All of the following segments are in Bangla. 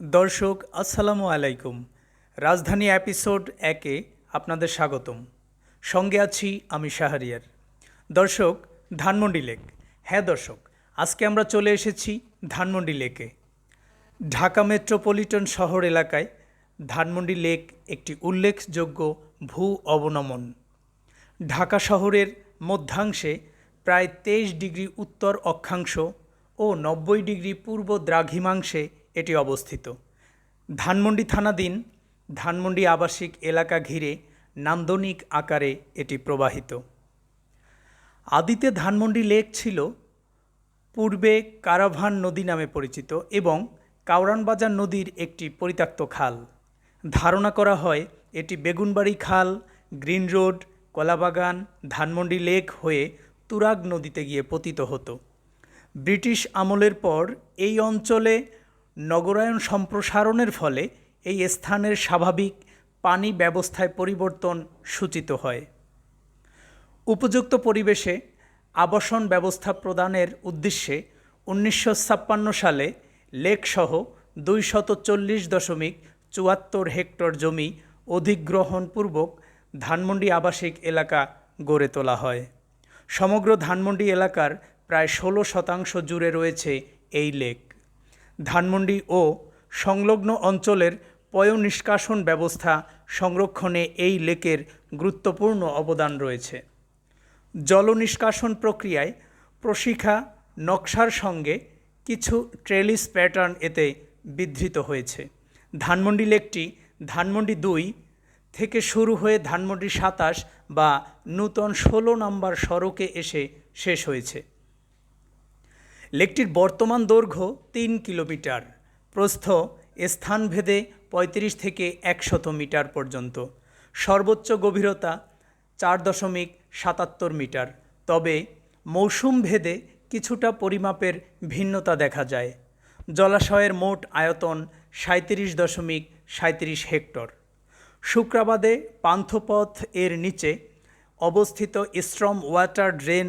দর্শক, আসসালামু আলাইকুম। রাজধানী এপিসোড একে আপনাদের স্বাগতম। সঙ্গে আছি আমি শাহরিয়ার। দর্শক, ধানমন্ডি লেক। হ্যাঁ দর্শক, আজকে আমরা চলে এসেছি ধানমন্ডি লেকে। ঢাকা মেট্রোপলিটন শহর এলাকায় ধানমন্ডি লেক একটি উল্লেখযোগ্য ভূ অবনমন। ঢাকা শহরের মধ্যাংশে প্রায় তেইশ ডিগ্রি উত্তর অক্ষাংশ ও নব্বই ডিগ্রি পূর্ব দ্রাঘিমাংশে এটি অবস্থিত। ধানমন্ডি থানাধীন ধানমন্ডি আবাসিক এলাকা ঘিরে নান্দনিক আকারে এটি প্রবাহিত। আদিতে ধানমন্ডি লেক ছিল পূর্বে কারাভান নদী নামে পরিচিত এবং কাউরানবাজার নদীর একটি পরিত্যক্ত খাল। ধারণা করা হয় এটি বেগুনবাড়ি খাল, green road, Kalabagan, Dhanmondi lake হয়ে তুরাগ নদীতে গিয়ে পতিত হতো। ব্রিটিশ আমলের পর এই অঞ্চলে নগরায়ন সম্প্রসারণের ফলে এই স্থানের স্বাভাবিক পানি ব্যবস্থায় পরিবর্তন সূচিত হয়। উপযুক্ত পরিবেশে আবাসন ব্যবস্থা প্রদানের উদ্দেশ্যে উনিশশো ছাপ্পান্ন সালে লেকসহ দুইশত চল্লিশ দশমিক চুয়াত্তর হেক্টর জমি অধিগ্রহণপূর্বক ধানমন্ডি আবাসিক এলাকা গড়ে তোলা হয়। সমগ্র ধানমন্ডি এলাকার প্রায় ষোলো শতাংশ জুড়ে রয়েছে এই লেক। ধানমন্ডি ও সংলগ্ন অঞ্চলের পয় নিষ্কাশন ব্যবস্থা সংরক্ষণে এই লেকের গুরুত্বপূর্ণ অবদান রয়েছে। জল নিষ্কাশন প্রক্রিয়ায় প্রশিক্ষা নকশার সঙ্গে কিছু ট্রেলিস প্যাটার্ন এতে বিধৃত হয়েছে। ধানমন্ডি লেকটি ধানমন্ডি দুই থেকে শুরু হয়ে ধানমন্ডি সাতাশ বা নূতন ষোলো নম্বর সড়কে এসে শেষ হয়েছে। লেকটির বর্তমান দৈর্ঘ্য তিন কিলোমিটার, প্রস্থ স্থানভেদে পঁয়ত্রিশ থেকে একশত মিটার পর্যন্ত। সর্বোচ্চ গভীরতা চার দশমিক সাতাত্তর মিটার, তবে মৌসুম ভেদে কিছুটা পরিমাপের ভিন্নতা দেখা যায়। জলাশয়ের মোট আয়তন সাঁত্রিশ দশমিক সাঁত্রিশ হেক্টর। শুক্রাবাদে পান্থপথ এর নিচে অবস্থিত স্ট্রম ওয়াটার ড্রেন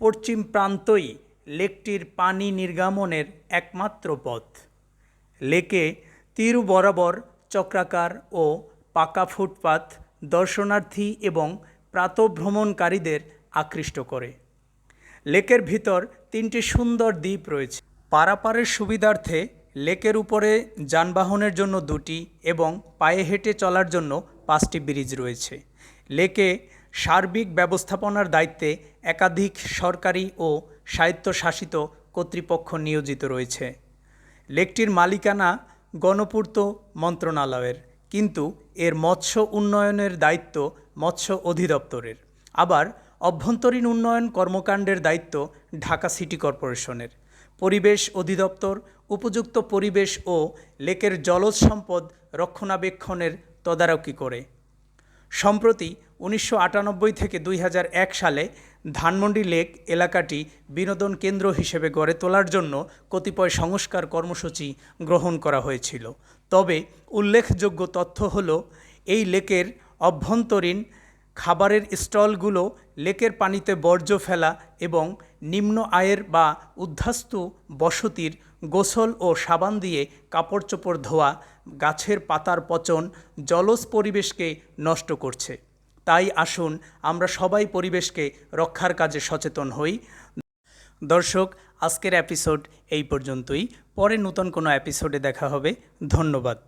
পশ্চিম প্রান্তই লেকটির পানি নির্গমনের একমাত্র পথ। লেকে তীর বরাবর চক্রাকার ও পাকা ফুটপাত দর্শনার্থী এবং প্রাতভ্রমণকারীদের আকৃষ্ট করে। লেকের ভিতর তিনটি সুন্দর দ্বীপ রয়েছে। পারাপারের সুবিধার্থে লেকের উপরে যানবাহনের জন্য দুটি এবং পায়ে হেঁটে চলার জন্য পাঁচটি ব্রিজ রয়েছে। লেকে সার্বিক ব্যবস্থাপনার দায়িত্বে একাধিক সরকারি ও স্বায়ত্তশাসিত কর্তৃপক্ষ নিয়োজিত রয়েছে। লেকটির মালিকানা গণপূর্ত মন্ত্রণালয়ের, কিন্তু এর মৎস্য উন্নয়নের দায়িত্ব মৎস্য অধিদপ্তরের। আবার অভ্যন্তরীণ উন্নয়ন কর্মকাণ্ডের দায়িত্ব ঢাকা সিটি কর্পোরেশনের। পরিবেশ অধিদপ্তর, উপযুক্ত পরিবেশ ও লেকের জলজ সম্পদ রক্ষণাবেক্ষণের তদারকি করে। সম্প্রতি উনিশশো আটানব্বই থেকে দুই হাজার এক সালে ধানমন্ডি লেক এলাকাটি বিনোদন কেন্দ্র হিসেবে গড়ে তোলার জন্য কতিপয় সংস্কার কর্মসূচি গ্রহণ করা হয়েছিল। তবে উল্লেখযোগ্য তথ্য হল, এই লেকের অভ্যন্তরীণ খাবারের স্টলগুলো লেকের পানিতে বর্জ্য ফেলা এবং নিম্ন আয়ের বা উদ্ধাস্তু বসতির গোসল ও সাবান দিয়ে কাপড় চোপড় ধোয়া, গাছের পাতার পচন, জলজ পরিবেশকে নষ্ট করছে। তাই আসুন আমরা সবাই পরিবেশকে রক্ষার কাজে সচেতন হই। দর্শক, আজকের এপিসোড এই পর্যন্তই। পরে নতুন কোনো এপিসোডে দেখা হবে। ধন্যবাদ।